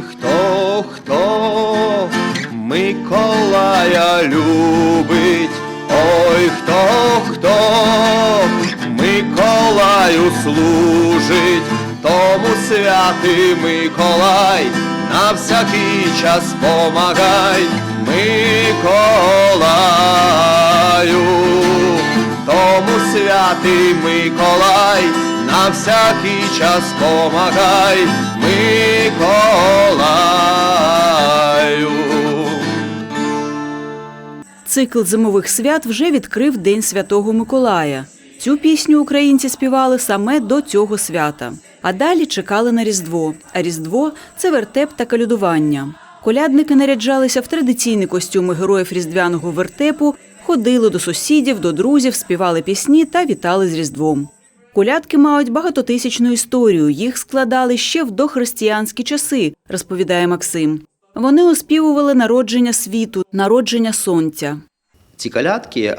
Ой, хто, хто Миколая любить, ой, хто, хто Миколаю служить, тому святий Миколай на всякий час помагай, Миколаю, тому святий Миколай на всякий час помагай, Миколаю. Цикл зимових свят вже відкрив День Святого Миколая. Цю пісню українці співали саме до цього свята. А далі чекали на Різдво. А Різдво це вертеп та калюдування. Колядники наряджалися в традиційні костюми героїв різдвяного вертепу, ходили до сусідів, до друзів, співали пісні та вітали з Різдвом. Колядки мають багатотисячну історію. Їх складали ще в дохристиянські часи, розповідає Максим. Вони оспівували народження світу, народження сонця. Ці калядки е,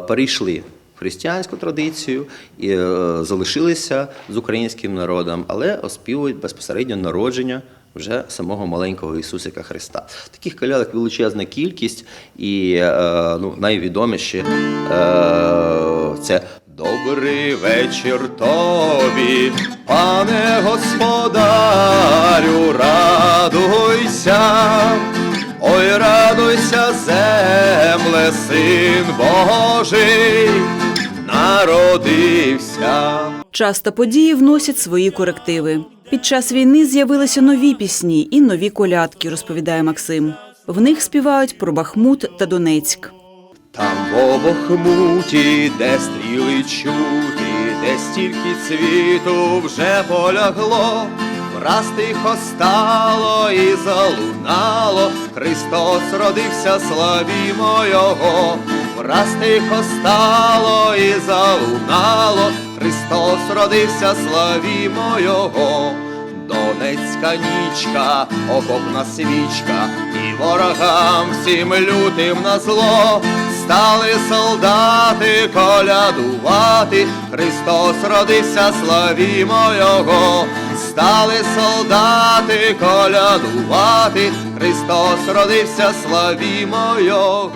перейшли в християнську традицію і е, залишилися з українським народом, але оспівують безпосередньо народження вже самого маленького Ісусика Христа. Таких калядок величезна кількість, і е, ну, найвідоміші е, це Добрий вечір тобі, пане господарю, земле, син Божий, народився. Часто події вносять свої корективи. Під час війни з'явилися нові пісні і нові колядки, розповідає Максим. В них співають про Бахмут та Донецьк. Там в обохмуті, де стріли чути, де стільки цвіту вже полягло, враз тихо стало і залунало, Христос родився, славімо Його, враз тихо стало і залунало, Христос родився, славімо Його. Донецька нічка, окопна свічка, і ворогам всім лютим на зло. Стали солдати колядувати, Христос родився, славімо Його, стали солдати колядувати, Христос родився, славімо Його.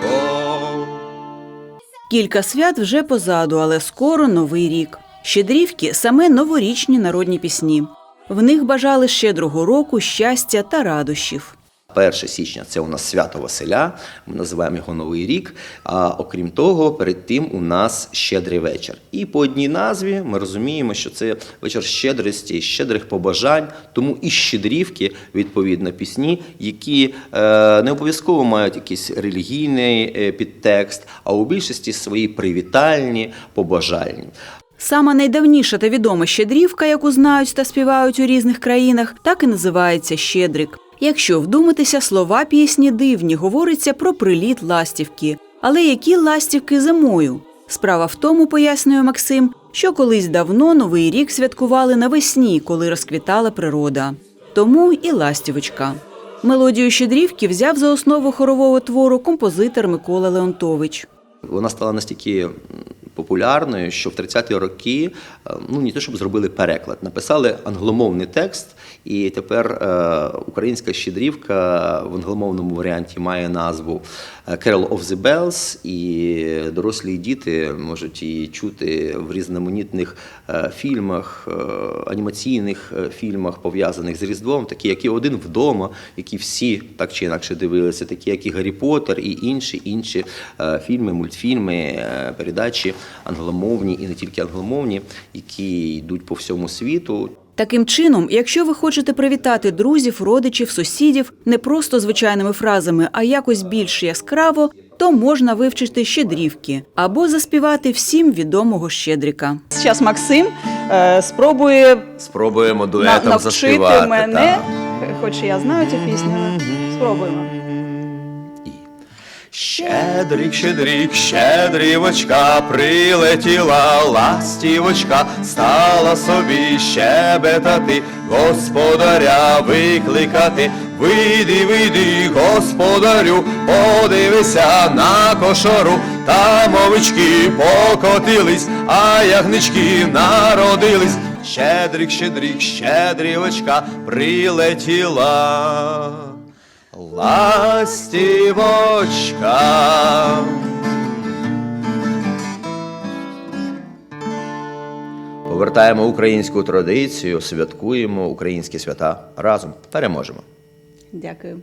Кілька свят вже позаду, але скоро новий рік. Щедрівки саме новорічні народні пісні. В них бажали щедрого року, щастя та радощів. 1 січня це у нас свято Василя, ми називаємо його Новий рік. А окрім того, перед тим у нас щедрий вечір. І по одній назві ми розуміємо, що це вечір щедрості, щедрих побажань, тому і щедрівки, відповідно, пісні, які е, не обов'язково мають якийсь релігійний е, підтекст, а у більшості свої привітальні, побажальні. Сама найдавніша та відома щедрівка, яку знають та співають у різних країнах, так і називається Щедрик. Якщо вдуматися, слова пісні дивні, говориться про приліт ластівки. Але які ластівки зимою? Справа в тому, пояснює Максим, що колись давно новий рік святкували навесні, коли розквітала природа. Тому і ластівочка. Мелодію щедрівки взяв за основу хорового твору композитор Микола Леонтович. Вона стала настільки популярною, що в 30-ті роки ну не те, щоб зробили переклад, написали англомовний текст, і тепер е, українська щедрівка в англомовному варіанті має назву е, Carol of the Bells, і дорослі діти можуть її чути в різноманітних е, фільмах, е, анімаційних е, фільмах, пов'язаних з Різдвом, такі як і один вдома, які всі так чи інакше дивилися, такі як і Гаррі Поттер, і інші інші е, фільми, мультфільми, е, передачі англомовні і не тільки англомовні, які йдуть по всьому світу. Таким чином, якщо ви хочете привітати друзів, родичів, сусідів не просто звичайними фразами, а якось більш яскраво, то можна вивчити щедрівки або заспівати всім відомого щедрика. Зараз Максим е, спробує Спробуємо на- дуетом навчити заспівати. мене, так. хоч я знаю цю пісню, але спробуємо. Щедрик, щедрик, щедрівочка, прилетіла ластівочка, стала собі щебетати, господаря викликати. Вийди, вийди, господарю, подивися на кошору, там овечки покотились, а ягнички народились. щедрик, щедрик, щедрівочка прилетіла. Ластівочка. Повертаємо українську традицію, святкуємо українські свята разом. Переможемо. Дякую.